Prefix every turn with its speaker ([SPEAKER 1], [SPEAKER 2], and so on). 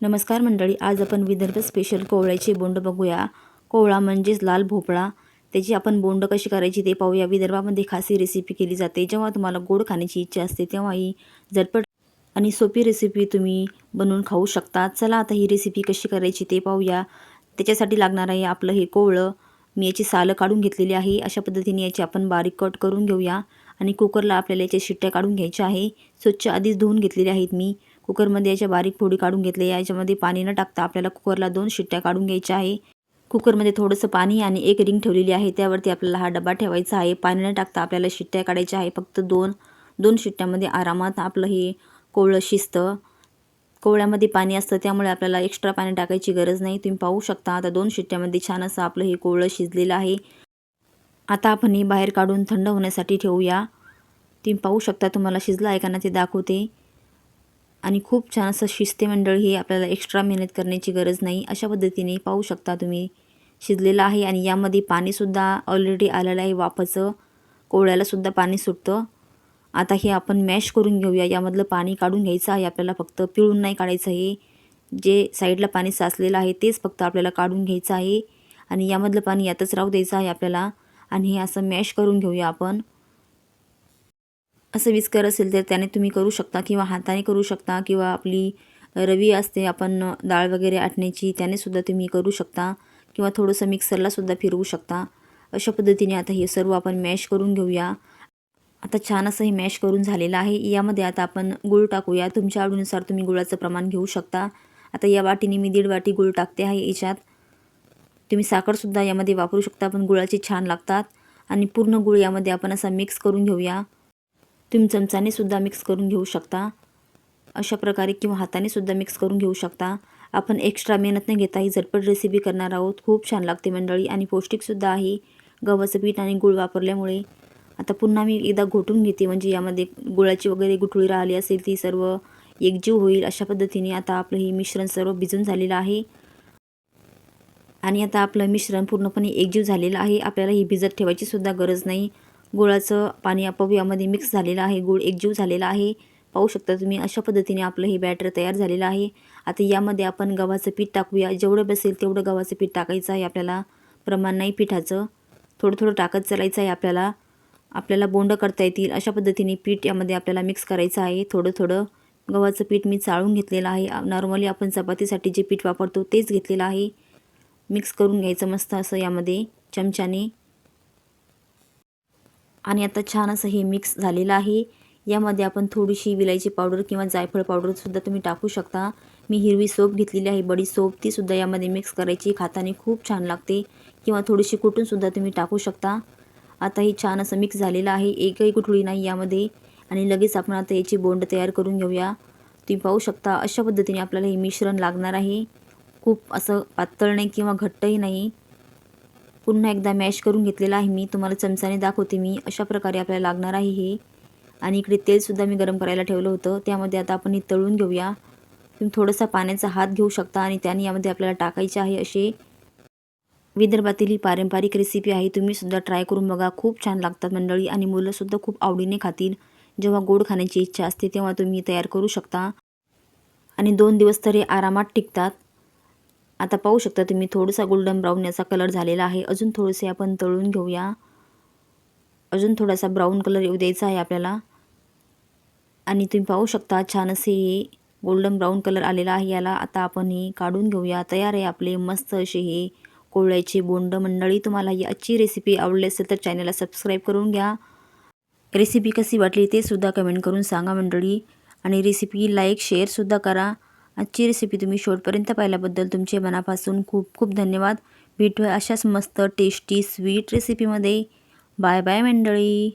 [SPEAKER 1] नमस्कार मंडळी आज आपण विदर्भ स्पेशल कोवळ्याचे बोंड बघूया. कोवळा म्हणजेच लाल भोपळा. त्याची आपण बोंड कशी करायची ते पाहूया. विदर्भामध्ये खासी रेसिपी केली जाते. जेव्हा तुम्हाला गोड खाण्याची इच्छा असते तेव्हा ही झटपट आणि सोपी रेसिपी तुम्ही बनवून खाऊ शकता. चला आता ही रेसिपी कशी करायची ते पाहूया. त्याच्यासाठी लागणार आहे आपलं हे कोवळं. मी याची सालं काढून घेतलेली आहे. अशा पद्धतीने याची आपण बारीक कट करून घेऊया. आणि कुकरला आपल्याला याच्या शिट्ट्या काढून घ्यायच्या आहे. स्वच्छ आधीच धुवून घेतलेल्या आहेत मी. कुकरमध्ये याच्या बारीक फोडी काढून घेतल्या याच्यामध्ये पाणी न टाकता आपल्याला कुकरला दोन शिट्ट्या काढून घ्यायच्या आहे. कुकरमध्ये थोडंसं पाणी आणि एक रिंग ठेवलेली आहे. त्यावरती आपल्याला हा डबा ठेवायचा आहे. पाणी न टाकता आपल्याला शिट्ट्या काढायच्या आहे. फक्त दोन दोन शिट्ट्यामध्ये आरामात आपलं हे कोवळं शिजतं. कोवळ्यामध्ये पाणी असतं. त्यामुळे आपल्याला एक्स्ट्रा पाणी टाकायची गरज नाही. तुम्ही पाहू शकता. आता दोन शिट्ट्यामध्ये छान असं आपलं हे कोवळं शिजलेलं आहे. आता आपण हे बाहेर काढून थंड होण्यासाठी ठेवूया. तुम्ही पाहू शकता तुम्हाला शिजलं आहे का ना ते दाखवते. आणि खूप छान असं शिस्तेमंडळ हे आपल्याला एक्स्ट्रा मेहनत करण्याची गरज नाही. अशा पद्धतीने पाहू शकता तुम्ही. शिजलेलं आहे आणि यामध्ये पाणीसुद्धा ऑलरेडी आलेलं आहे वाफाचं. कोवळ्यालासुद्धा पाणी सुटतं. आता हे आपण मॅश करून घेऊया. यामधलं पाणी काढून घ्यायचं आहे. आपल्याला फक्त पिळून नाही काढायचं आहे जे साईडला पाणी साचलेलं आहे तेच फक्त आपल्याला काढून घ्यायचं आहे. आणि यामधलं पाणी यातच राहू द्यायचं आहे आपल्याला. आणि हे असं मॅश करून घेऊया आपण. असं विस्कर असेल तर त्याने तुम्ही करू शकता किंवा हाताने करू शकता किंवा आपली रवी असते आपण डाळ वगैरे आटण्याची त्यानेसुद्धा तुम्ही करू शकता किंवा थोडंसं मिक्सरलासुद्धा फिरवू शकता. अशा पद्धतीने आता हे सर्व आपण मॅश करून घेऊया. आता छान असं हे मॅश करून झालेलं आहे. यामध्ये आता आपण गूळ टाकूया. तुमच्या आवडीनुसार तुम्ही गुळाचं प्रमाण घेऊ शकता. आता या वाटीने मी दीड वाटी गूळ टाकते आहे याच्यात. तुम्ही साखरसुद्धा यामध्ये वापरू शकता पण गुळाचे छान लागतात. आणि पूर्ण गुळ यामध्ये आपण असा मिक्स करून घेऊया. तुम्ही चमचाने सुद्धा मिक्स करून घेऊ शकता. अशा प्रकारे किंवा हाताने सुद्धा मिक्स करून घेऊ शकता. आपण एक्स्ट्रा मेहनत न घेता ही झटपट रेसिपी करणार आहोत. खूप छान लागते मंडळी आणि पौष्टिकसुद्धा आहे. गव्हाचं पीठ आणि गुळ वापरल्यामुळे. आता पुन्हा मी एकदा घोटून घेते. म्हणजे यामध्ये गुळाची वगैरे गुठळी राहिली असेल ती सर्व एकजीव होईल अशा पद्धतीने आता आपलं हे मिश्रण सर्व भिजून झालेलं आहे. आणि आता आपलं मिश्रण पूर्णपणे एकजीव झालेलं आहे. आपल्याला ही भिजत ठेवायची सुद्धा गरज नाही. गुळाचं पाणी आपोआप यामध्ये मिक्स झालेलं आहे. गुळ एकजीव झालेला आहे. पाहू शकता तुम्ही अशा पद्धतीने आपलं हे बॅटर तयार झालेलं आहे. आता यामध्ये आपण गव्हाचं पीठ टाकूया. जेवढं बसेल तेवढं गव्हाचं पीठ टाकायचं आहे आपल्याला. प्रमाण नाही पिठाचं. थोडं थोडं टाकत चालायचं आहे आपल्याला. आपल्याला बोंड करता येतील अशा पद्धतीने पीठ यामध्ये आपल्याला मिक्स करायचं आहे. थोडं थोडं गव्हाचं पीठ मी चाळून घेतलेलं आहे. नॉर्मली आपण चपातीसाठी जे पीठ वापरतो तेच घेतलेलं आहे. मिक्स करून घ्यायचं मस्त असं यामध्ये. चमच्याने. आणि आता छान असं हे मिक्स झालेलं आहे. यामध्ये आपण थोडीशी विलायची पावडर किंवा जायफळ पावडरसुद्धा तुम्ही टाकू शकता. मी हिरवी सोप घेतलेली आहे बडी सोप. तीसुद्धा यामध्ये मिक्स करायची खाताने खूप छान लागते. किंवा थोडीशी कुटूनसुद्धा तुम्ही टाकू शकता. आता हे छान असं मिक्स झालेलं आहे एकही गुठळी नाही यामध्ये. आणि लगेच आपण आता याची बोंड तयार करून घेऊया. तुम्ही पाहू शकता अशा पद्धतीने आपल्याला हे मिश्रण लागणार आहे. खूप असं पातळ नाही किंवा घट्टही नाही. पुन्हा एकदा मॅश करून घेतलेला आहे मी. तुम्हाला चमचाने दाखवते मी अशा प्रकारे आपल्याला लागणार आहे हे. आणि इकडे तेलसुद्धा मी गरम करायला ठेवलं होतं. त्यामध्ये आता आपण हे तळून घेऊया. तुम्ही थोडासा पाण्याचा हात घेऊ शकता आणि त्याने यामध्ये आपल्याला टाकायचे आहे असे. विदर्भातील ही पारंपरिक रेसिपी आहे. तुम्हीसुद्धा ट्राय करून बघा. खूप छान लागतात मंडळी आणि मुलंसुद्धा खूप आवडीने खातील. जेव्हा गोड खाण्याची इच्छा असते तेव्हा तुम्ही तयार करू शकता. आणि दोन दिवस तरी आरामात टिकतात. आता पाहू शकता तुम्ही थोडासा गोल्डन ब्राऊन याचा कलर झालेला आहे. अजून थोडेसे आपण तळून घेऊया. अजून थोडासा ब्राऊन कलर येऊ द्यायचा आहे आपल्याला. आणि तुम्ही पाहू शकता छान असे हे गोल्डन ब्राऊन कलर आलेला आहे याला. आता आपण हे काढून घेऊया. तयार आहे आपले मस्त असे हे कोवळ्याचे बोंड मंडळी. तुम्हाला ही आजची रेसिपी आवडली असेल तर चॅनलला सबस्क्राईब करून घ्या. रेसिपी कशी वाटली ते सुद्धा कमेंट करून सांगा मंडळी. आणि रेसिपी लाईक शेअरसुद्धा करा. आजची रेसिपी तुम्ही शेवटपर्यंत पाहिल्याबद्दल तुमचे मनापासून खूप खूप धन्यवाद. भेटूया अशाच मस्त टेस्टी स्वीट रेसिपीमध्ये बाय बाय मंडळी.